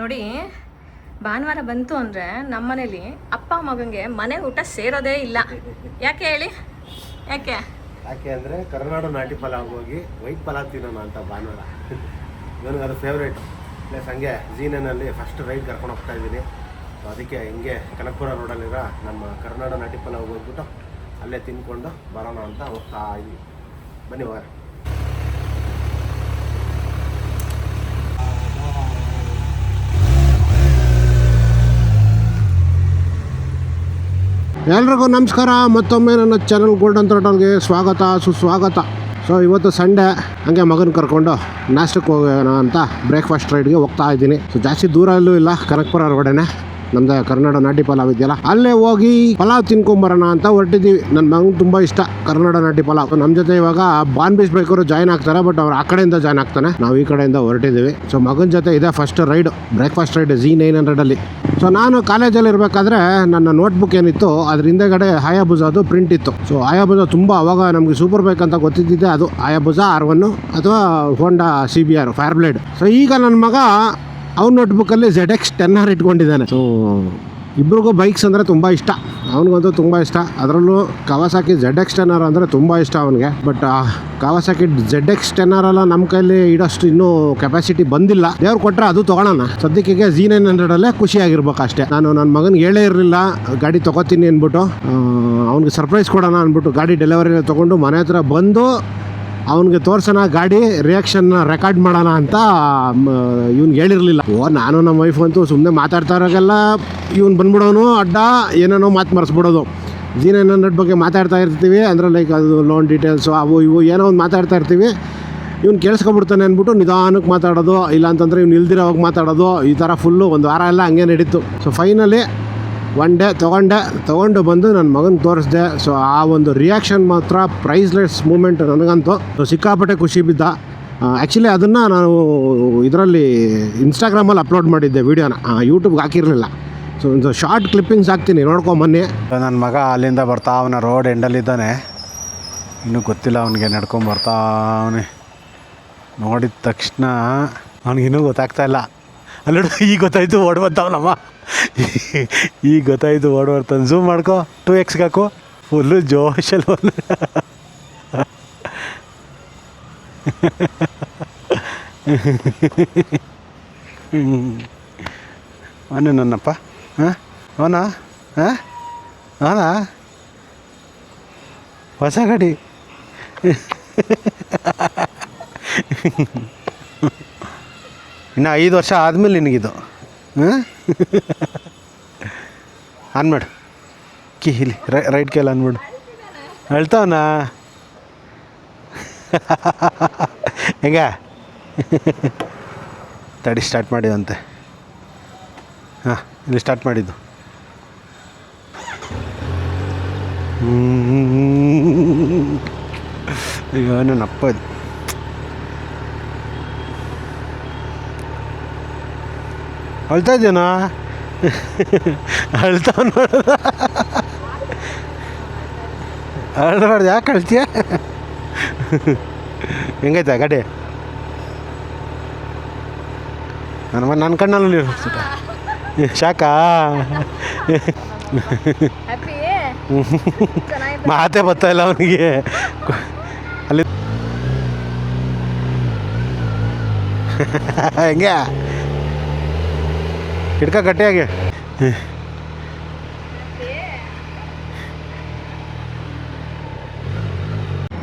ನೋಡಿ, ಭಾನುವಾರ ಬಂತು ಅಂದರೆ ನಮ್ಮನೇಲಿ ಅಪ್ಪ ಮಗನಿಗೆ ಮನೆ ಊಟ ಸೇರೋದೇ ಇಲ್ಲ. ಯಾಕೆ ಹೇಳಿ? ಯಾಕೆ? ಯಾಕೆ ಅಂದರೆ ಕರ್ನಾಡು ನಾಟಿ ಪಲಾವ್ ಹೋಗಿ ವೈಟ್ ಪಲಾವ್ ತಿನ್ನೋಣ ಅಂತ ಭಾನುವಾರ. ನನಗೆ ಅದು ಫೇವ್ರೇಟ್ ಪ್ಲಸ್ ಹಂಗೆ ಜೀನಲ್ಲಿ ಫಸ್ಟ್ ರೈಡ್ ಕರ್ಕೊಂಡು ಹೋಗ್ತಾ ಇದ್ದೀನಿ. ಸೊ ಅದಕ್ಕೆ ಹಿಂಗೆ ಕನಕಪುರ ರೋಡಲ್ಲಿರೋ ನಮ್ಮ ಕರ್ನಾಟಕ ನಾಟಿ ಪಲಾವ್ ಹೋಗ್ಬಿಟ್ಟು ಅಲ್ಲೇ ತಿನ್ಕೊಂಡು ಬರೋಣ ಅಂತ ಹೋಗ್ತಾ ಇದ್ದೀನಿ. ಬನ್ನಿ ಹೋಗೋಣ. ಎಲ್ರಿಗೂ ನಮಸ್ಕಾರ, ಮತ್ತೊಮ್ಮೆ ನನ್ನ ಚಾನಲ್ ಗೋಲ್ಡನ್ ತೋಟಲ್ಗೆ ಸ್ವಾಗತ, ಸುಸ್ವಾಗತ. ಸೊ ಇವತ್ತು ಸಂಡೇ ಹಂಗೆ ಮಗನ ಕರ್ಕೊಂಡು ನಾಷ್ಟಕ್ಕೆ ಹೋಗೋಣ ಅಂತ ಬ್ರೇಕ್ಫಾಸ್ಟ್ ರೈಡ್ಗೆ ಹೋಗ್ತಾ ಇದ್ದೀನಿ. ಸೊ ಜಾಸ್ತಿ ದೂರ ಎಲ್ಲೂ ಇಲ್ಲ, ಕನಕಪುರ ರೋಡೇನೆ ನಮ್ದು ಕರ್ನಾಡ ನಾಟಿ ಪಲಾವ್ ಇದೆಯಲ್ಲ? ಅಲ್ಲೇ ಹೋಗಿ ಪಲಾವ್ ತಿನ್ಕೊಂಬರೋಣ ಅಂತ ಹೊರಟಿದ್ದೀವಿ. ನನ್ನ ಮಗನ್ ತುಂಬ ಇಷ್ಟ ಕರ್ನಾಡ ನಾಟಿ ಪಲಾವ್. ನಮ್ಮ ಜೊತೆ ಇವಾಗ ಬಾನ್ ಬೀಚ್ ಜಾಯ್ನ್ ಆಗ್ತಾರೆ ಬಟ್ ಅವ್ರು ಆ ಕಡೆಯಿಂದ ಜಾಯ್ನ್ ಆಗ್ತಾನೆ. ನಾವು ಈ ಕಡೆಯಿಂದ ಹೊರಟಿದ್ದೀವಿ. ಸೊ ಮಗನ ಜೊತೆ ಇದೆ first ride breakfast ride G nine ಹಂಡ್ರೆಡಲ್ಲಿ so ನಾನು ಕಾಲೇಜಲ್ಲಿ ಇರಬೇಕಾದ್ರೆ ನನ್ನ ನೋಟ್ಬುಕ್ ಏನಿತ್ತು ಅದ್ರ ಹಿಂದೆಗಡೆ ಹಾಯಾಬುಜಾದು ಪ್ರಿಂಟ್ ಇತ್ತು. ಸೊ ಹಾಯಾಬುಜಾ ತುಂಬ ಅವಾಗ ನಮಗೆ ಸೂಪರ್ ಬೈಕ್ ಅಂತ ಗೊತ್ತಿದ್ದಿದ್ದೆ ಅದು. ಆಯಾಬುಜಾ ಆರ್ ಒನ್ ಅಥವಾ Honda C B R fire blade so ಈಗ ನನ್ನ ಮಗ ಅವ್ನ ನೋಟ್ಬುಕ್ಕಲ್ಲಿ ಝೆಡ್ ಎಕ್ಸ್ ಟೆನ್ ಆರ್ ಇಟ್ಕೊಂಡಿದ್ದಾನೆ. ಸೊ ಇಬ್ರಿಗೂ ಬೈಕ್ಸ್ ಅಂದರೆ ತುಂಬ ಇಷ್ಟ. ಅವನಿಗಂತೂ ತುಂಬ ಇಷ್ಟ. ಅದರಲ್ಲೂ Kawasaki Z X ten R ಅಂದರೆ ತುಂಬ ಇಷ್ಟ ಅವನಿಗೆ. But Kawasaki Z X ten R ಎಲ್ಲ ನಮ್ಮ ಕೈಯಲ್ಲಿ ಇಡೋಷ್ಟು ಇನ್ನೂ ಕೆಪಾಸಿಟಿ ಬಂದಿಲ್ಲ. ದೇವ್ರು ಕೊಟ್ಟರೆ ಅದು ತೊಗೊಳೋಣ. ಸದ್ಯಕ್ಕೆ ಜಿ ನೈನ್ ಹಂಡ್ರೆಡಲ್ಲೇ ಖುಷಿಯಾಗಿರ್ಬೇಕು ಅಷ್ಟೇ ನಾನು ನನ್ನ ಮಗನಿಗೆ ಹೇಳೇ ಇರಲಿಲ್ಲ, ಗಾಡಿ ತೊಗೋತೀನಿ ಅಂದ್ಬಿಟ್ಟು ಅವ್ನಿಗೆ ಸರ್ಪ್ರೈಸ್ ಕೊಡೋಣ ಅಂದ್ಬಿಟ್ಟು ಗಾಡಿ ಡೆಲಿವರಿ ತೊಗೊಂಡು ಮನೆ ಹತ್ರ ಬಂದು ಅವನಿಗೆ ತೋರ್ಸೋಣ, ಗಾಡಿ ರಿಯಾಕ್ಷನ್ನ ರೆಕಾರ್ಡ್ ಮಾಡೋಣ ಅಂತ ಇವ್ನಿಗೆ ಹೇಳಿರಲಿಲ್ಲ. ಓ, ನಾನು ನಮ್ಮ ವೈಫ್ ಅಂತೂ ಸುಮ್ಮನೆ ಮಾತಾಡ್ತಾ ಇರೋಗೆಲ್ಲ, ಇವ್ನು ಬಂದ್ಬಿಡೋನು ಅಡ್ಡ, ಏನೇನೋ ಮಾತು ಮರೆಸ್ಬಿಡೋದು. ದಿನ ನೈನ್ ಹಂಡ್ರೆಡ್ ಬಗ್ಗೆ ಮಾತಾಡ್ತಾ ಇರ್ತೀವಿ, ಅಂದರೆ ಲೈಕ್ ಅದು ಲೋನ್ ಡೀಟೇಲ್ಸು ಅವು ಇವು, ಏನೋ ಒಂದು ಮಾತಾಡ್ತಾ ಇರ್ತೀವಿ. ಇವ್ನು ಕೇಳಿಸ್ಕೊಬಿಡ್ತಾನೆ ಅಂದ್ಬಿಟ್ಟು ನಿಧಾನಕ್ಕೆ ಮಾತಾಡೋದು ಇಲ್ಲ ಅಂತಂದರೆ ಇವ್ನು ಇಲ್ದಿರೋವಾಗ ಮಾತಾಡೋದು, ಈ ಥರ ಫುಲ್ಲು ಒಂದು ವಾರ ಎಲ್ಲ ಹಂಗೆ ನಡೀತು. ಸೊ ಫೈನಲಿ ಒನ್ ಡೇ ತೊಗೊಂಡೆ, ತೊಗೊಂಡು ಬಂದು ನನ್ನ ಮಗನ ತೋರಿಸ್ದೆ. ಸೊ ಆ ಒಂದು ರಿಯಾಕ್ಷನ್ ಮಾತ್ರ ಪ್ರೈಸ್ಲೆಸ್ ಮೂಮೆಂಟ್ ನನಗಂತೂ. ಸೊ ಸಿಕ್ಕಾಪಟ್ಟೆ ಖುಷಿ ಬಿದ್ದ. ಆ್ಯಕ್ಚುಲಿ ಅದನ್ನು ನಾನು ಇದರಲ್ಲಿ ಇನ್ಸ್ಟಾಗ್ರಾಮಲ್ಲಿ ಅಪ್ಲೋಡ್ ಮಾಡಿದ್ದೆ ವೀಡಿಯೋನ ಯೂಟ್ಯೂಬ್ಗೆ ಹಾಕಿರಲಿಲ್ಲ. ಸೊ ಒಂದು ಶಾರ್ಟ್ ಕ್ಲಿಪ್ಪಿಂಗ್ಸ್ ಹಾಕ್ತೀನಿ ನೋಡ್ಕೊಂಬನ್ನಿ ನನ್ನ ಮಗ ಅಲ್ಲಿಂದ ಬರ್ತಾ, ಅವನ ರೋಡ್ ಎಂಡಲ್ಲಿದ್ದಾನೆ ಇನ್ನೂ ಗೊತ್ತಿಲ್ಲ ಅವನಿಗೆ ನಡ್ಕೊಂಡು ಬರ್ತಾವನೆ ನೋಡಿದ ತಕ್ಷಣ ಅವನಿಗಿನ್ನೂ ಗೊತ್ತಾಗ್ತಾ ಇಲ್ಲ. ಅಲ್ಲೋಡು ಈಗ ಗೊತ್ತಾಯ್ತು ಓಡ್ಬರ್ತಾವನಮ್ಮ ಈಗ ಗೊತ್ತಾಯ್ತು ಓಡ್ಬರ್ತಾನೆ ಝೂಮ್ ಮಾಡ್ಕೊ ಟೂ ಎಕ್ಸ್ಗೆ ಹಾಕು. ಫುಲ್ಲು ಜೋಶಲ್ಲಿ ಬಂದ ಅವನು ನನ್ನಪ್ಪ. ಹಾಂ? ಅವನ? ಹಾಂ? ಅವನ? ಹೊಸ ಗಾಡಿ. ಇನ್ನು ಐದು ವರ್ಷ ಆದಮೇಲೆ ನಿನಗಿದು. ಹಾಂ? ಅನ್ಬೇಡ ಕಿ, ಇಲ್ಲಿ ರೈಟ್ ಕೇಳ ಅನ್ಬಿಡು ಹೇಳ್ತಾವನ? ಹೆಂಗ? ತಡಿ ಸ್ಟಾರ್ಟ್ ಮಾಡಿದಂತೆ. ಹಾಂ, ಇಲ್ಲಿ ಸ್ಟಾರ್ಟ್ ಮಾಡಿದ್ದು. ಅಯ್ಯೋ ನನ್ನಪ್ಪ ಇದು. ಅಳ್ತಾ ಇದ್ದೇನಾ? ಅಳ್ತಾ ನೋಡೋದ ಅಳ್ಬಾರ್ದು ಯಾಕೆ ಅಳ್ತೀಯ? ಹೆಂಗೈತೆ ಗಾಡಿ? ನನ್ನ ಮನೆ ನನ್ನ ಕಣ್ಣಲ್ಲಿ ನೀರು ಶಾಕಾ ಮಾತೇ ಬರ್ತಾ ಇಲ್ಲ ಅವನಿಗೆ. ಅಲ್ಲಿ ಹೆಂಗೆ? ಹಿಡ್ಕ ಗಟ್ಟಿಯಾಗಿ.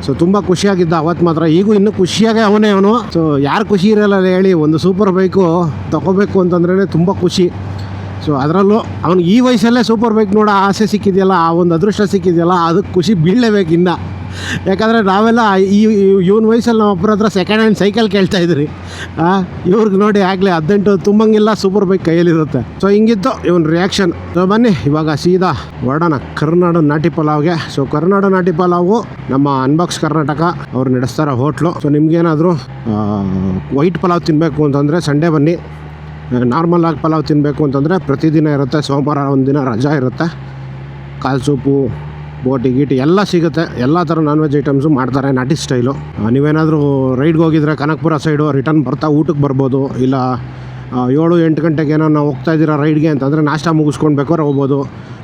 ಸೊ ತುಂಬ ಖುಷಿಯಾಗಿದ್ದ ಅವತ್ತು ಮಾತ್ರ. ಈಗೂ ಇನ್ನೂ ಖುಷಿಯಾಗೇ ಅವನೇ ಅವನು. ಸೊ ಯಾರು ಖುಷಿ ಇರಲ್ಲ ಹೇಳಿ ಒಂದು ಸೂಪರ್ ಬೈಕು ತಗೋಬೇಕು ಅಂತಂದ್ರೇ ತುಂಬ ಖುಷಿ. ಸೊ ಅದರಲ್ಲೂ ಅವ್ನಿಗೆ ಈ ವಯಸ್ಸಲ್ಲೇ ಸೂಪರ್ ಬೈಕ್ ನೋಡೋ ಆಸೆ ಸಿಕ್ಕಿದೆಯಲ್ಲ, ಆ ಒಂದು ಅದೃಷ್ಟ ಸಿಕ್ಕಿದೆಯಲ್ಲ, ಅದಕ್ಕೆ ಖುಷಿ ಬೀಳಲೇಬೇಕು ಇನ್ನು. ಯಾಕಂದರೆ ನಾವೆಲ್ಲ ಈ ಇವನ ವಯಸ್ಸಲ್ಲಿ ನಮ್ಮ ಒಬ್ಬರ ಹತ್ರ ಸೆಕೆಂಡ್ ಹ್ಯಾಂಡ್ ಸೈಕಲ್ ಕೇಳ್ತಾ ಇದ್ರಿ. ಇವ್ರಿಗೆ ನೋಡಿ ಆಗಲೇ ಹದಿನೆಂಟು ತುಂಬಂಗಿಲ್ಲ ಸೂಪರ್ ಬೈಕ್ ಕೈಯಲ್ಲಿರುತ್ತೆ. ಸೊ ಹಿಂಗಿತ್ತು ಇವನ್ ರಿಯಾಕ್ಷನ್ ಸೊ ಬನ್ನಿ, ಇವಾಗ ಸೀದಾ ಹೊರಡೋಣ ಕರ್ನಾಡ ನಾಟಿ ಪಲಾವ್ಗೆ. ಸೊ ಕರ್ನಾಡ ನಾಟಿ ಪಲಾವು ನಮ್ಮ ಅನ್ಬಾಕ್ಸ್ ಕರ್ನಾಟಕ ಅವ್ರು ನಡೆಸ್ತಾರೆ ಹೋಟ್ಲು. ಸೊ ನಿಮ್ಗೇನಾದರೂ ವೈಟ್ ಪಲಾವ್ ತಿನ್ನಬೇಕು ಅಂತಂದರೆ ಸಂಡೇ ಬನ್ನಿ. ನಾರ್ಮಲ್ ಆಗಿ ಪಲಾವ್ ತಿನ್ನಬೇಕು ಅಂತಂದರೆ ಪ್ರತಿದಿನ ಇರುತ್ತೆ. ಸೋಮವಾರ ಒಂದು ದಿನ ರಜಾ ಇರುತ್ತೆ. ಕಾಲು ಸೂಪು ಬೋಟಿ ಗೀಟಿ ಎಲ್ಲ ಸಿಗುತ್ತೆ. ಎಲ್ಲ ಥರ ನಾನ್ ವೆಜ್ ಐಟಮ್ಸು ಮಾಡ್ತಾರೆ, ನಾಟಿ ಸ್ಟೈಲು ನೀವೇನಾದರೂ ರೈಡ್ಗೆ ಹೋಗಿದ್ರೆ ಕನಕಪುರ ಸೈಡು ರಿಟರ್ನ್ ಬರ್ತಾ ಊಟಕ್ಕೆ ಬರ್ಬೋದು, ಇಲ್ಲ ಏಳು ಎಂಟು ಗಂಟೆಗೆ ಏನೋ ನಾವು ಹೋಗ್ತಾ ಇದ್ದೀರಾ ರೈಡ್ಗೆ ಅಂತಂದರೆ ನಾಷ್ಟ ಮುಗಿಸ್ಕೊಂಡು ಬೇಕಾದ್ರೆ ಹೋಗ್ಬೋದು.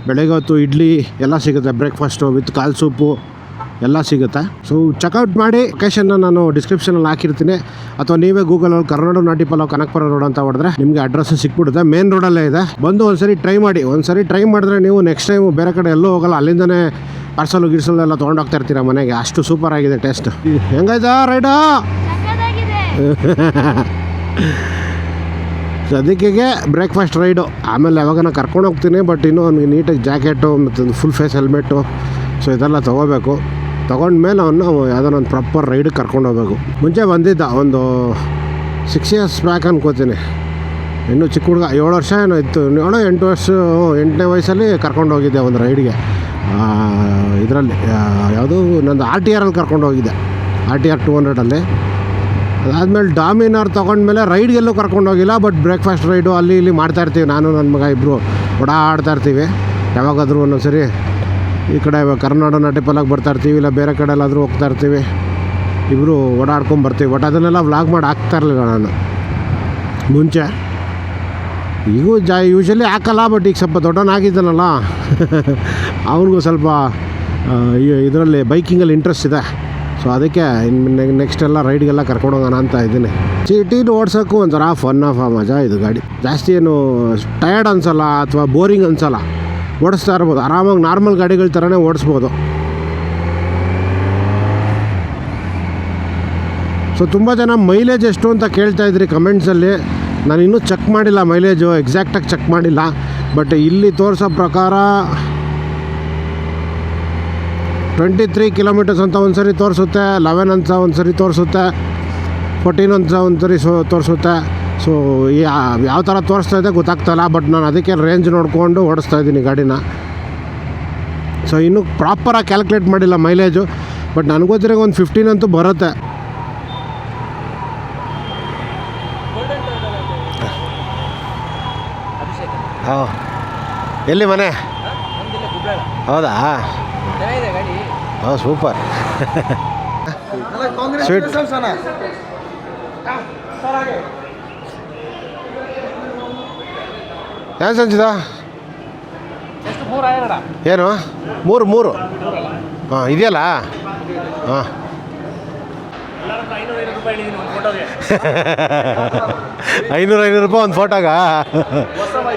ಬೆಳಗ್ಗೆ ಹೊತ್ತು ಇಡ್ಲಿ ಎಲ್ಲ ಸಿಗುತ್ತೆ ಬ್ರೇಕ್ಫಾಸ್ಟು ವಿತ್ ಕಾಲು ಸೂಪು. ಎಲ್ಲ ಸಿಗುತ್ತೆ. ಸೊ ಚೆಕ್ಔಟ್ ಮಾಡಿ ಲೊಕೇಶನ್ನ ನಾನು ಡಿಸ್ಕ್ರಿಪ್ಷನಲ್ಲಿ ಹಾಕಿರ್ತೀನಿ. ಅಥವಾ ನೀವೇ ಗೂಗಲಲ್ಲಿ ಕರ್ನಾಡು ನಾಟಿ ಪಲಾವ್ ಕನಕಪುರ ರೋಡ್ ಅಂತ ಹೊಡೆದ್ರೆ ನಿಮಗೆ ಅಡ್ರೆಸ್ ಸಿಕ್ಬಿಡುತ್ತೆ. ಮೇನ್ ರೋಡಲ್ಲೇ ಇದೆ. ಬಂದು ಒಂದ್ಸರಿ ಟ್ರೈ ಮಾಡಿ. ಒಂದ್ಸರಿ ಟ್ರೈ ಮಾಡಿದ್ರೆ ನೀವು ನೆಕ್ಸ್ಟ್ ಟೈಮ್ ಬೇರೆ ಕಡೆ ಎಲ್ಲೂ ಹೋಗಲ್ಲ. ಅಲ್ಲಿಂದನೇ ಪಾರ್ಸಲ್ ಗಿರ್ಸಲ್ ಎಲ್ಲ ತೊಗೊಂಡೋಗ್ತಾ ಇರ್ತೀರ ಮನೆಗೆ. ಅಷ್ಟು ಸೂಪರ್ ಆಗಿದೆ ಟೇಸ್ಟ್ ಹೆಂಗಾಯ್ತಾ ರೈಡಾ ಸದ್ಯಕ್ಕಿಗೆ ಬ್ರೇಕ್ಫಾಸ್ಟ್ ರೈಡು ಆಮೇಲೆ ಯಾವಾಗ ಕರ್ಕೊಂಡು ಹೋಗ್ತೀನಿ ಬಟ್ ಇನ್ನೂ ಅವ್ನಿಗೆ ನೀಟಾಗಿ ಜಾಕೆಟು ಮತ್ತು ಫುಲ್ ಫೇಸ್ ಹೆಲ್ಮೆಟ್ಟು ಸೊ ಇದೆಲ್ಲ ತೊಗೋಬೇಕು. ತೊಗೊಂಡ್ಮೇಲೆ ಅವನು ಯಾವುದೋ ಒಂದು ಪ್ರಾಪರ್ ರೈಡಿಗೆ ಕರ್ಕೊಂಡು ಹೋಗ್ಬೇಕು. ಮುಂಚೆ ಬಂದಿದ್ದ ಒಂದು ಸಿಕ್ಸ್ ಇಯರ್ಸ್ ಬ್ಯಾಕ್ ಅನ್ಕೋತೀನಿ. ಇನ್ನೂ ಚಿಕ್ಕ ಹುಡುಗ, ಏಳು ವರ್ಷ ಏನೋ ಇತ್ತು. ಏಳು ಎಂಟು ವರ್ಷ, ಎಂಟನೇ ವಯಸ್ಸಲ್ಲಿ ಕರ್ಕೊಂಡು ಹೋಗಿದ್ದೆ ಒಂದು ರೈಡ್ಗೆ ಇದರಲ್ಲಿ ಯಾವುದು ನಂದು ಆರ್ ಟಿ ಆರಲ್ಲಿ ಕರ್ಕೊಂಡು ಹೋಗಿದ್ದೆ. ಆರ್ ಟಿ ಆರ್ ಟು ಹಂಡ್ರೆಡಲ್ಲಿ ಅದಾದಮೇಲೆ ಡಾಮಿನಾರ್ ತೊಗೊಂಡ್ಮೇಲೆ ರೈಡ್ಗೆಲ್ಲೂ ಕರ್ಕೊಂಡು ಹೋಗಿಲ್ಲ ಬಟ್ ಬ್ರೇಕ್ಫಾಸ್ಟ್ ರೈಡು ಅಲ್ಲಿ ಇಲ್ಲಿ ಮಾಡ್ತಾಯಿರ್ತೀವಿ ನಾನು, ನನ್ನ ಮಗ ಇಬ್ಬರು ಓಡಾಡ್ತಾ ಇರ್ತೀವಿ. ಯಾವಾಗಾದರೂ ಒಂದೊಂದು ಸರಿ ಈ ಕಡೆ ಕರ್ನಾಟಕ ನಟಿಪಲ್ಲಾಗಿ ಬರ್ತಾ ಇರ್ತೀವಿ, ಇಲ್ಲ ಬೇರೆ ಕಡೆ ಎಲ್ಲಾದರೂ ಹೋಗ್ತಾ ಇರ್ತೀವಿ. ಇಬ್ಬರು ಓಡಾಡ್ಕೊಂಡು ಬರ್ತೀವಿ. ಬಟ್ ಅದನ್ನೆಲ್ಲ ವ್ಲಾಗ್ ಮಾಡಿ ಹಾಕ್ತಾ ಇರಲಿಲ್ಲ ನಾನು. ಮುಂಚೆ. ಈಗೂ ಜಾ ಯೂಶಲಿ ಹಾಕಲ್ಲ ಬಟ್ ಈಗ ಸ್ವಲ್ಪ ದೊಡ್ಡನಾಗಿದ್ದಾನಲ್ಲ ಅವ್ರಿಗೂ ಸ್ವಲ್ಪ ಇದರಲ್ಲಿ ಬೈಕಿಂಗಲ್ಲಿ ಇಂಟ್ರೆಸ್ಟ್ ಇದೆ. ಸೊ ಅದಕ್ಕೆ ನೆಕ್ಸ್ಟ್ ಎಲ್ಲ ರೈಡ್ಗೆಲ್ಲ ಕರ್ಕೊಂಡು ಹೋಗೋಣ ಅಂತ ಇದ್ದೀನಿ. ಸಿಟಿನ ಓಡ್ಸೋಕ್ಕೂ ಒಂಥರ ಫನ್ ಆಫ್ ಮಜಾ ಇದು ಗಾಡಿ. ಜಾಸ್ತಿ ಏನು ಟಯರ್ಡ್ ಅನ್ಸಲ್ಲ, ಅಥವಾ ಬೋರಿಂಗ್ ಅನ್ಸಲ್ಲ. ಓಡಿಸ್ತಾ ಇರ್ಬೋದು. ಆರಾಮಾಗಿ ನಾರ್ಮಲ್ ಗಾಡಿಗಳ ಥರನೇ ಓಡಿಸ್ಬೋದು. ಸೊ ತುಂಬ ಜನ ಮೈಲೇಜ್ ಎಷ್ಟು ಅಂತ ಕೇಳ್ತಾ ಇದ್ರಿ ಕಮೆಂಟ್ಸಲ್ಲಿ ನಾನು ಇನ್ನೂ ಚೆಕ್ ಮಾಡಿಲ್ಲ ಮೈಲೇಜು ಎಕ್ಸಾಕ್ಟಾಗಿ ಚೆಕ್ ಮಾಡಿಲ್ಲ. ಬಟ್ ಇಲ್ಲಿ ತೋರಿಸೋ ಪ್ರಕಾರ ಟ್ವೆಂಟಿ ತ್ರೀ ಕಿಲೋಮೀಟರ್ಸ್ ಅಂತ ಒಂದು ಸರಿ ತೋರಿಸುತ್ತೆ ಲೆವೆನ್ ಅಂತ ಒಂದು ಸರಿ ತೋರಿಸುತ್ತೆ ಫೋರ್ಟೀನ್ ಅಂತ ಒಂದು ಸರಿ ಸೊ, ತೋರಿಸುತ್ತೆ. ಸೊ ಯಾವ ಥರ ತೋರಿಸ್ತಾ ಇದೆ ಗೊತ್ತಾಗ್ತಲ್ಲ ಬಟ್ ನಾನು ಅದಕ್ಕೆ ರೇಂಜ್ ನೋಡಿಕೊಂಡು ಓಡಿಸ್ತಾ ಇದ್ದೀನಿ ಗಾಡಿನ. ಸೊ ಇನ್ನೂ ಪ್ರಾಪರಾಗಿ ಕ್ಯಾಲ್ಕುಲೇಟ್ ಮಾಡಿಲ್ಲ ಮೈಲೇಜು ಬಟ್ ನನಗೆ ಗೊತ್ತಿರೋ ಒಂದು ಫಿಫ್ಟೀನ್ ಅಂತೂ ಬರುತ್ತೆ. ಹಾಂ. ಎಲ್ಲಿ ಮನೆ? ಹೌದಾ? ಹಾಂ ಸೂಪರ್ ಸ್ವೀಟ್ ಏನು ಸಂಚಿತ ಏನು? ಮೂರು ಮೂರು. ಹಾಂ ಇದೆಯಲ್ಲ? ಹಾಂ. ಐನೂರು ಐನೂರು ರೂಪಾಯಿ ಒಂದು ಫೋಟೋಗ?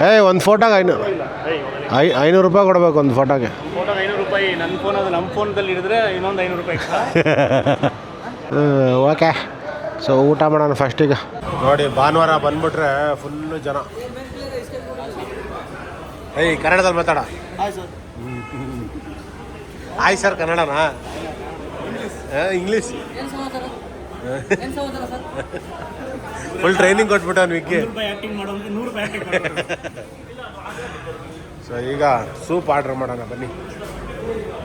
ಏ ಒಂದು ಫೋಟೋಗೆ ಐನೂರು ಐ ಐನೂರು ರೂಪಾಯಿ ಕೊಡಬೇಕು ಒಂದು ಫೋಟೋಗೆ. ಫೋಟೋಗೆ ಐನೂರು ರೂಪಾಯಿ. ನನ್ನ ಫೋನ್ ಅದು ನಮ್ಮ ಫೋನ್ದಲ್ಲಿ ಹಿಡಿದ್ರೆ ಇನ್ನೊಂದು ಐನೂರು ರೂಪಾಯಿ extra. ಓಕೆ. ಸೊ ಊಟ ಮಾಡೋಣ ಫಸ್ಟಿಗೆ ನೋಡಿ ಭಾನುವಾರ ಬಂದ್ಬಿಟ್ರೆ ಫುಲ್ಲು ಜನ. ಏಯ್ ಕನ್ನಡದಲ್ಲಿ ಮಾತಾಡ. Aye sir. ಕನ್ನಡನಾ? English. Full training ಕೊಟ್ಬಿಟ್ಟ ಮಾಡೋದು ಸೊ ಈಗ ಸೂಪ್ ಆರ್ಡ್ರ್ ಮಾಡೋಣ ಬನ್ನಿ.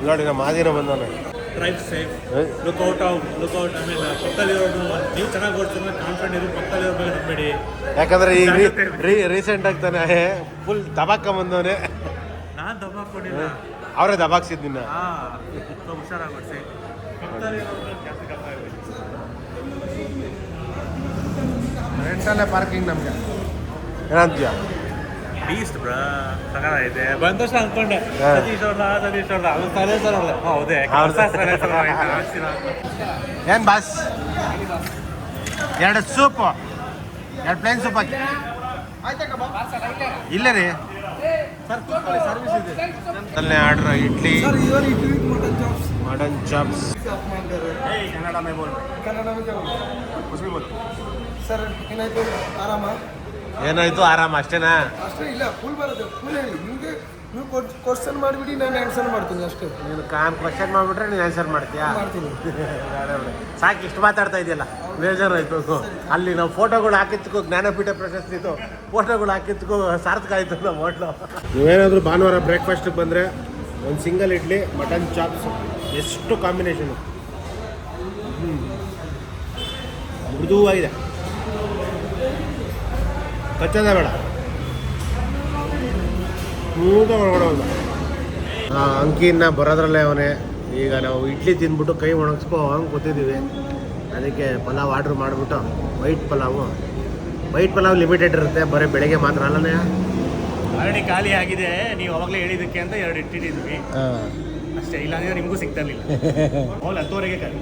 ನೋಡಿ ನಮ್ಮ ಮಾದಿನ ಬಂದವನೆ. ಡ್ರೈವ್ ಸೇಫ್ ಲುಕ್ ಔಟ್ ಆಮೇಲೆ ಪಕ್ಕದಲ್ಲಿರೋದು ನೀವು ಚೆನ್ನಾಗಿ ಓಡ್ತೀರ ಕಾನ್ಫಿಡೆಂಟ್ ಇರೋ ಪಕ್ಕದಲ್ಲಿರೋ ಬಗ್ಗೆ ನಂಬೇಡಿ. ಯಾಕಂದ್ರೆ ಈಗ ರೀ ರೀಸೆಂಟ್ ಆಗ್ತಾನೆ ಫುಲ್ ದಬಾಕ ಬಂದವನೇ. ನಾನು ದಬಾಕ್ ಕೊಡಿಲ್ಲ ಅವರೇ ದಬಾಕ್ಸಿದ್ ನಿನ್ನ. ಹುಷಾರಾಗಿ ಫ್ರೆಂಡ್ಸಲ್ಲೇ ಪಾರ್ಕಿಂಗ್ ನಮಗೆ. ಏನಂತೀಯ? ಬೀಸ್ಟ್ ಬ್ರಾ ಸಗರ ಇದೆ ಬಂದ ತಕ್ಷಣ ಅನ್ಕೊಂಡೆ. ಸತೀಶ್ ಅವ್ರಲ್ಲ ಸತೀಶ್ ಅವ್ರಲ್ಲ ಅದು ಅವ್ರಲ್ಲ ಹೌದೇ. ಹೊಸ ಹಾಕ್ಸಿಲ್ಲ ಏನು ಬಾಸ್ ಎರಡು ಸೂಪ್ ಎರಡು ಪ್ಲೇನ್ ಸೂಪ್ ಹಾಕಿ. ಇಲ್ಲ ರೀ. ಅಲ್ಲೇ order idli. Mutton chops Kannada May ಬೋಲ್ ಕನ್ನಡ ಸರ್ ಏನಾಯ್ತು? ಆರಾಮ? ಏನಾಯ್ತು? ಆರಾಮ ಅಷ್ಟೇನಾ? ಅಷ್ಟೇ ಇಲ್ಲ ಫುಲ್ ಬರುತ್ತೆ ಫುಲ್ ಹೇಳಿ. ನಿಮಗೆ ನೀವು ಕ್ವಶನ್ ಮಾಡಿಬಿಡಿ ನಾನು ಆನ್ಸರ್ ಮಾಡ್ತೀನಿ ಅಷ್ಟೇ. ನೀನು ಕಾನ್ ಕ್ವಶನ್ ಮಾಡಿಬಿಟ್ರೆ ನೀನು ಆನ್ಸರ್ ಮಾಡ್ತೀಯಾ? ಮಾಡ್ತೀನಿ. ಸಾಕು ಇಷ್ಟು ಮಾತಾಡ್ತಾ ಇದೆಯಲ್ಲ ಬೇಜಾರಾಯ್ತು. ಅಲ್ಲಿ ನಾವು ಫೋಟೋಗಳು ಹಾಕಿದ್ದಕ್ಕೂ ಜ್ಞಾನಪೀಠ ಪ್ರಶಸ್ತಿ ಇತ್ತು. ಫೋಟೋಗಳು ಹಾಕಿದ್ದಕ್ಕೂ ಸಾರ್ಥಕ ಆಯಿತು ನಮ್ಮ ಹೋಟ್ಲು. ನೀವೇನಾದರೂ ಭಾನುವಾರ ಬ್ರೇಕ್ಫಾಸ್ಟಿಗೆ ಬಂದರೆ ಒಂದು ಸಿಂಗಲ್ ಇಡ್ಲಿ ಮಟನ್ ಚಾಪ್ಸ್ ಎಷ್ಟು ಕಾಂಬಿನೇಷನು ಮೃದುವಾಗಿದೆ ಕಚ್ಚದ ಬೇಡ. ಸ್ಮೂತಾಗಿ ಒಳಗಡೆ ಒಂದು ಅಂಕಿನ ಬರೋದ್ರಲ್ಲೇ ಅವನೇ ಈಗ ನಾವು ಇಡ್ಲಿ ತಿಂದ್ಬಿಟ್ಟು ಕೈ ಒಣಗಿಸ್ಕೋ ಹಂಗೆ ಕೂತಿದ್ದೀವಿ. ಅದಕ್ಕೆ ಪಲಾವ್ ಆರ್ಡ್ರ್ ಮಾಡಿಬಿಟ್ಟು white pulao. White pulao limited ಇರುತ್ತೆ ಬರೀ ಬೆಳಗ್ಗೆ ಮಾತ್ರ ಅಲ್ಲನೇ ಆಲ್ರೆಡಿ ಖಾಲಿ ಆಗಿದೆ ನೀವು ಅವಾಗಲೇ ಹೇಳಿದ್ದಕ್ಕೆ ಅಂತ ಎರಡು ಇಟ್ಟಿಟ್ಟಿದ್ವಿ ಅಷ್ಟೇ ಇಲ್ಲಾಂದ್ರೆ ನಿಮಗೂ ಸಿಗ್ತಾ ಇರಲಿಲ್ಲ. ಹೋಲ್ ಹತ್ತುವರೆಗೆ ಖಾಲಿ.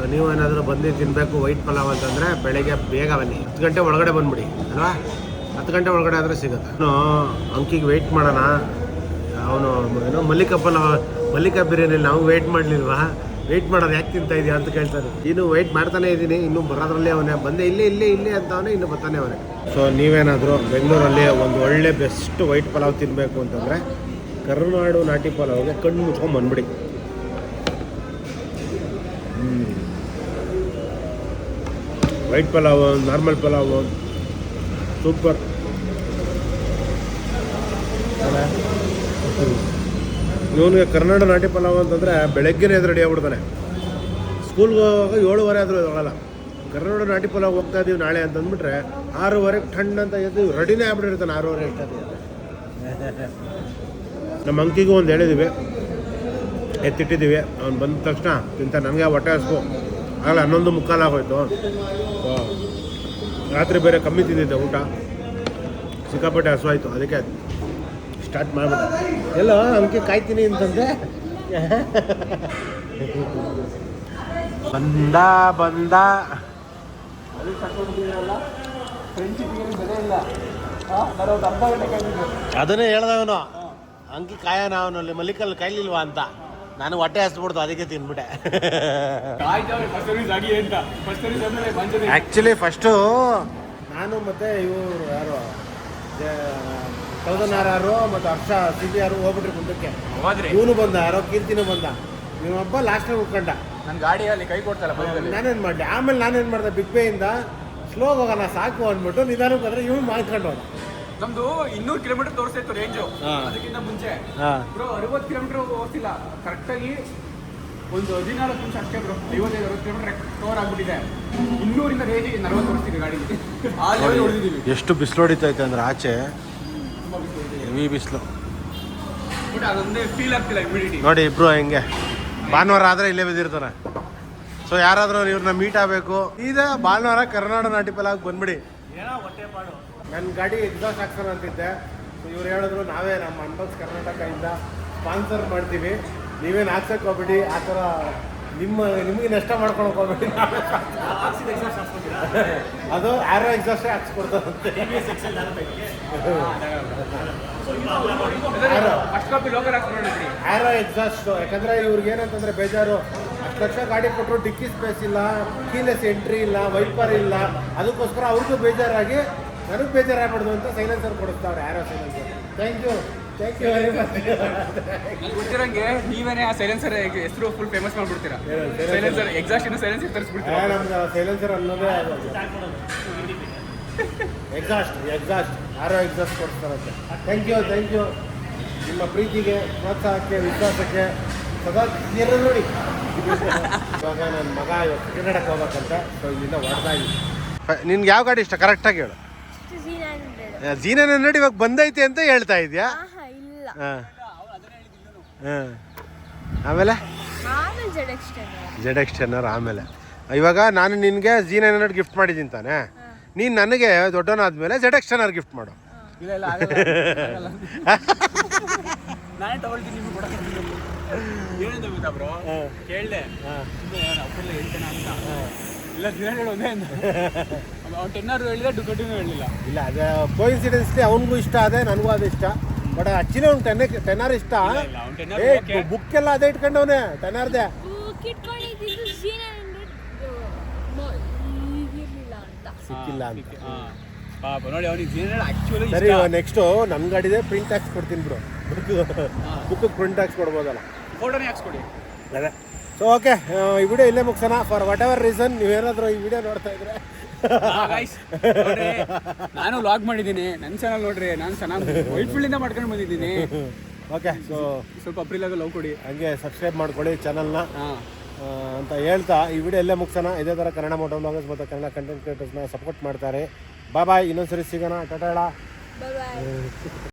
ಸೊ ನೀವೇನಾದರೂ ಬಂದು ತಿನ್ನಬೇಕು ವೈಟ್ ಪಲಾವ್ ಅಂತಂದರೆ ಬೆಳಗ್ಗೆ ಬೇಗ ಬನ್ನಿ. ಹತ್ತು ಗಂಟೆ ಒಳಗಡೆ ಬಂದ್ಬಿಡಿ, ಅಲ್ವಾ? ಹತ್ತು ಗಂಟೆ ಒಳಗಡೆ ಆದರೆ ಸಿಗುತ್ತೆ. ನಾನು ಅಂಕಿಗೆ ವೆಯ್ಟ್ ಮಾಡೋಣ. ಅವನು ಏನೋ ಮಲ್ಲಿಕ ಪಲಾವ್ ಮಲ್ಲಿಕ ಬಿರಿಯಾನಿ ನಾವು ವೆಯ್ಟ್ ಮಾಡಲಿಲ್ವಾ? ವೆಯ್ಟ್ ಮಾಡೋದು ಯಾಕೆ ತಿಂತಾ ಇದೆಯಾ ಅಂತ ಕೇಳ್ತಾರೆ ಇನ್ನು ವೆಯ್ಟ್ ಮಾಡ್ತಾನೆ ಇದ್ದೀನಿ, ಇನ್ನೂ ಬರೋದ್ರಲ್ಲೇ ಅವನೇ. ಬಂದೆ, ಇಲ್ಲೇ ಇಲ್ಲೇ ಇಲ್ಲೇ ಅಂತ ಅವನೇ ಇನ್ನು ಬರ್ತಾನೆ ಅವನೇ. ಸೊ ನೀವೇನಾದರೂ ಬೆಂಗಳೂರಲ್ಲಿ ಒಂದು ಒಳ್ಳೆ ಬೆಸ್ಟ್ ವೈಟ್ ಪಲಾವ್ ತಿನ್ನಬೇಕು ಅಂತಂದರೆ ಕರುನಾಡು ನಾಟಿ ಪಲಾವ್ಗೆ ಕಣ್ಣು ಮುಚ್ಕೊಂಡು ಬಂದ್ಬಿಡಿ. White pulao, normal pulao. Super. ಇವನಿಗೆ ಕರ್ನಾಟಕ ನಾಟಿ ಪಲಾವ್ ಅಂತಂದರೆ ಬೆಳಗ್ಗೆನೇ ಎದ್ದು ರೆಡಿ ಆಗ್ಬಿಡ್ತಾನೆ. ಸ್ಕೂಲ್ಗೆ ಹೋಗುವಾಗ ಏಳುವರೆ ಆದರೂ ಹೋಗಲ್ಲ ಕರ್ನಾಟಕ ನಾಟಿ ಪಲಾವ್ ಹೋಗ್ತಾ ಇದೀವಿ ನಾಳೆ ಅಂತ ಅಂದ್ಬಿಟ್ರೆ ಆರೂವರೆಗೆ ಠಂಡ್ ಅಂತ ಎದ್ದು ರೆಡಿನೇ ಆಗ್ಬಿಟ್ಟಿರ್ತಾನೆ ಆರೂವರೆ ಎಷ್ಟು ನಮ್ಮ ಅಂಕಿಗೂ ಒಂದು ಹೇಳಿದ್ದೀವಿ ಎತ್ತಿಟ್ಟಿದ್ದೀವಿ ಅವ್ನು ಬಂದ ತಕ್ಷಣ ತಿಂತ ನನಗೆ ಹೊಟ್ಟೆ ಹಸ್ಕು. ಆಗಲ್ಲ ಹನ್ನೊಂದು ಮುಕ್ಕಾಲು ಹೋಯಿತು ಸೊ, ರಾತ್ರಿ ಬೇರೆ ಕಮ್ಮಿ ತಿಂದಿದ್ದೆ ಊಟ. ಸಿಕ್ಕಾಪಟ್ಟೆ ಹಸುವಾಯಿತು ಅದಕ್ಕೆ ಸ್ಟಾರ್ಟ್ ಮಾಡ್ಬಿಟ್ಟು. ಎಲ್ಲ ಅಂಕೆ ಕಾಯ್ತೀನಿ ಅಂತಂದೆ ಬಂದ ಬಂದ. ಅದನ್ನೇ ಹೇಳ್ದವನು ಅಂಕಿ ಕಾಯನ ಅವನಲ್ಲಿ ಮಲ್ಲಿಕಲ್ಲಿ ಕಾಯ್ಲಿಲ್ವಾ ಅಂತ. ನಾನು ಹೊಟ್ಟೆ ಹಸ್ಬಿಡ್ತು ಅದಕ್ಕೆ ತಿನ್ಬಿಟ್ಟೆ. ಆ್ಯಕ್ಚುಲಿ ಫಸ್ಟು ನಾನು ಮತ್ತೆ ಇವರು ಯಾರು ಮತ್ತೆ ಆರು ಮತ್ತು ಹರ್ಷ ಸಿ ಯಾರು ಹೋಗ್ಬಿಟ್ರಿ ಮುಂದಕ್ಕೆ ಇವನು ಬಂದ ಯಾರೋ ಕೀರ್ತಿನೂ ಬಂದ. ಇವನೊಬ್ಬ ಲಾಸ್ಟ್ ಉಳ್ಕೊಂಡ ನನ್ನ ಗಾಡಿಯಲ್ಲಿ ಕೈ ಕೊಡ್ತಾರೆ ನಾನೇನು ಮಾಡ್ಲಿ? ಆಮೇಲೆ ನಾನೇನು ಮಾಡ್ದೆ ಬಿಗ್ ಬೇಯಿಂದ ಸ್ಲೋ ಹೋಗೋಣ ಸಾಕು ಅಂದ್ಬಿಟ್ಟು ನಿಧಾನಕ್ಕೆ ಬಂದರೆ ಇವನು ಮಾಡ್ಕೊಂಡು ಹೋದ ನಮ್ದು ಇನ್ನೂರು ಕಿಲೋಮೀಟರ್ ತೋರಿಸ್ತಾ ರೇಂಜ್ ಅದಕ್ಕಿಂತ ಮುಂಚೆ. ಹಾಂ. ಬ್ರೋ ಅರವತ್ತು ಕಿಲೋಮೀಟರ್ ಓಡಿಸಿಲ್ಲ. ಕರೆಕ್ಟಾಗಿ ಒಂದು ಹದಿನಾಲ್ಕು ನಿಮಿಷ ಅಷ್ಟೇ ಬ್ರೋ ಐವತ್ತೈದು ಅರವತ್ತು ಕಿಲೋಮೀಟರ್ ಕವರ್ ಆಗ್ಬಿಟ್ಟಿದೆ. ಇನ್ನೂರಿಂದ ರೇಂಜ್ ನಲವತ್ತು ತೋರಿಸ್ತೀವಿ ಗಾಡಿ ಆ ಲೆವೆಲ್ ಹೊಡೆದಿದ್ದೀವಿ ಎಷ್ಟು ಬಿಸಿಲು ಹೊಡಿತೈತೆ ಅಂದ್ರೆ ಆಚೆ ಹೆವಿ ಬಿಸಿಲು. ಬಟ್ ಅದೊಂದೇ ಫೀಲ್ ಆಗ್ತಿಲ್ಲ ಇಮಿಡಿಯೇಟ್ ನೋಡಿ ಇಬ್ರು ಹೆಂಗೆ. ಭಾನುವಾರ ಆದರೆ ಇಲ್ಲೇ ಬಿದ್ದಿರ್ತಾರೆ. ಸೊ ಯಾರಾದರೂ ಇವ್ರನ್ನ ಮೀಟ್ ಆಗಬೇಕು. ಈಗ ಭಾನುವಾರ ಕರ್ನಾಟಕ ನಾಟಿ ಆಗಿ ಬಂದ್ಬಿಡಿ. ನನ್ನ ಗಾಡಿ ಎಕ್ಸಾಸ್ಟ್ ಹಾಕ್ಸೋಣ ಅಂತಿದ್ದೆ. ಇವ್ರು ಹೇಳಿದ್ರು ನಾವೇ ನಮ್ಮ ಅನ್ಬಾಕ್ಸ್ ಕರ್ನಾಟಕದಿಂದ ಸ್ಪಾನ್ಸರ್ ಮಾಡ್ತೀವಿ. ನೀವೇನು ಹಾಕ್ಸಕ್ಕೆ ಹೋಗ್ಬಿಡಿ ಆ ಥರ ನಿಮ್ಮ ನಿಮಗೆ ನಷ್ಟ ಮಾಡ್ಕೊಳಕ್ ಹೋಗ್ಬೇಡಿ. ಅದು ಆರೋ ಎಕ್ಸಾಸ್ಟೇ ಹಾಕ್ಸ್ಕೊಡ್ತಾರಂತೆ ಆರೋ ಎಕ್ಸಾಸ್ಟ್ ಯಾಕಂದ್ರೆ ಇವ್ರಿಗೆ ಏನಂತಂದ್ರೆ ಬೇಜಾರು. ಲಕ್ಷ ಗಾಡಿ ಕೊಟ್ಟರು ಡಿಕ್ಕಿ ಸ್ಪೇಸ್ ಇಲ್ಲ ಕೀಲೆಸ್ ಎಂಟ್ರಿ ಇಲ್ಲ ವೈಪರ್ ಇಲ್ಲ. ಅದಕ್ಕೋಸ್ಕರ ಅವ್ರಿಗೂ ಬೇಜಾರಾಗಿ ನನಗೆ ಬೇಜಾರಾಗ್ಬಾರ್ದು ಅಂತ ಸೈಲೆನ್ಸರ್ ಕೊಡಿಸ್ತಾವ್ರೆ ಯಾರೋ silencer thank you thank you very much ಗೊತ್ತಿರಂಗೆ ನೀವೇನೇ ಆ ಸೈಲೆನ್ಸರ್ ಹೆಸರು ಫುಲ್ ಫೇಮಸ್ ಮಾಡ್ಬಿಡ್ತೀರಾ? ಸೈಲೆನ್ಸರ್ ಎಕ್ಸಾಸ್ಟ್ ಇನ್ನು ಸೈಲೆನ್ಸರ್ ತರಿಸ್ಬಿಡ್ತೀರಾ? ನಮ್ಗೆ ಸೈಲೆನ್ಸರ್ ಅನ್ನೋದೇ ಎಕ್ಸಾಸ್ಟ್ ಎಕ್ಸಾಸ್ಟ್ ಆರೋ ಎಕ್ಸಾಸ್ಟ್ ಕೊಡ್ತಾರಂತೆ ಥ್ಯಾಂಕ್ ಯು ಥ್ಯಾಂಕ್ ಯು ನಿಮ್ಮ ಪ್ರೀತಿಗೆ ಪ್ರೋತ್ಸಾಹಕ್ಕೆ ವಿಶ್ವಾಸಕ್ಕೆ ಸದಾ ನೋಡಿ. ಇವಾಗ ನನ್ನ ಮಗ ಇವತ್ತು ಕನ್ನಡಕ್ಕೆ ಹೋಗ್ಬೇಕಂತ ಸೊ ಇಲ್ಲಿಂದ ಹೊಡ್ತಾ ಇದ್ದೀನಿ. ನಿನ್ಗೆ ಯಾವ ಗಾಡಿ ಇಷ್ಟ? ಕರೆಕ್ಟಾಗಿ ಹೇಳು. ಜೀನ ನೋಡಿ ಇವಾಗ ಬಂದೈತೆ ಅಂತ ಹೇಳ್ತಾ ಇದೆಯಾ? ಇಲ್ಲ. ಹಾಂ. ಹಾಂ. ಆಮೇಲೆ? Z extend Z X ten R ಆಮೇಲೆ. ಇವಾಗ ನಾನು ನಿನಗೆ ಜೀನ ನೋಡಿ ಗಿಫ್ಟ್ ಮಾಡಿದ್ದೀನಿ ತಾನೆ. ನೀನು ನನಗೆ ದೊಡ್ಡವನಾದ್ಮೇಲೆ Z X ten R gift ಮಾಡು. ಇಲ್ಲ ಗೊತ್ತಾ ಬ್ರೋ ಕೇಳಿದೆ. ಅಪ್ಪಲ್ಲ ಹೇಳ್ತೇನೆ ಅಂತ. ಒಂದೇ ಅವ್ನು ಡುಕಟಿನೂ ಹೇಳಿಲ್ಲ. ಇಲ್ಲ ಅದೇ ಕೋಇನ್ಸಿಡೆನ್ಸ್ಲಿ ಅವನಿಗೂ ಇಷ್ಟ ಅದೇ ನನಗೂ ಅದು ಇಷ್ಟ. ಬಟ್ ಅಚ್ಚಿನ ಅವ್ನು ಟೆನ್ ಟೆನ್ನರ್ ಇಷ್ಟ. ಬುಕ್ ಎಲ್ಲ ಅದೇ ಇಟ್ಕೊಂಡು ಟೆನ್ನರ್ದೆ ಸಿಕ್ಕಿಲ್ಲ ಅಂತ. ಪಾಪ ನೋಡಿ ಅವನಿಗೆ ದಿನ ಆಕ್ಚುಲಿ ಸರಿ ನೆಕ್ಸ್ಟು ನಮ್ಮ ಗಾಡಿದೆ ಪ್ರಿಂಟ್ ಹಾಕ್ಸ್ ಕೊಡ್ತೀನಿ ಬಿಡು ಬುಕ್ ಪ್ರಿಂಟ್ ಹಾಕ್ಸ್ ಕೊಡ್ಬೋದಲ್ಲ. ಫೋಟೋನೇ ಹಾಕ್ಸ್ಕೊಡಿ. ಅದೇ. ಸೊ ಓಕೆ ಈ ವಿಡಿಯೋ ಇಲ್ಲೇ ಮುಗಿಸೋಣ. ಫಾರ್ ವಾಟ್ ಎವರ್ ರೀಸನ್ ನೀವೇನಾದರೂ ಈ ವಿಡಿಯೋ ನೋಡ್ತಾ ಇದ್ರೆ. ನಾನು ಲಾಗ್ ಮಾಡಿದ್ದೀನಿ. ನನ್ನ ಚಾನಲ್ ನೋಡ್ರಿ ನಾನು ಚೆನ್ನಾಗಿ ವೈಟ್ ಫೀಲ್ಡಿಂದ ಮಾಡ್ಕೊಂಡು ಬಂದಿದ್ದೀನಿ. ಓಕೆ ಸೊ ಸ್ವಲ್ಪ ಅಪ್ರಿಲಾಗ ಲವ್ ಕೊಡಿ. ಹಂಗೆ ಸಬ್ಸ್ಕ್ರೈಬ್ ಮಾಡ್ಕೊಳ್ಳಿ ಚಾನಲ್ನ ಹಾಂ. ಅಂತ ಹೇಳ್ತಾ ಈ ವಿಡಿಯೋ ಎಲ್ಲೇ ಮುಗಿಸೋಣ. ಇದೇ ಥರ ಕನ್ನಡ ಮೋಟೋ ಬ್ಲಾಗರ್ಸ್ ಮತ್ತು ಕನ್ನಡ ಕಂಟೆಂಟ್ ಕ್ರಿಯೇಟರ್ಸ್ನ ಸಪೋರ್ಟ್ ಮಾಡ್ತಾರೆ. ಬಾಯ್ ಬಾಯ್ ಇನ್ನೊಂದ್ಸರಿ ಸಿಗೋಣ. ಟಾಟಾ ಬಾಯ್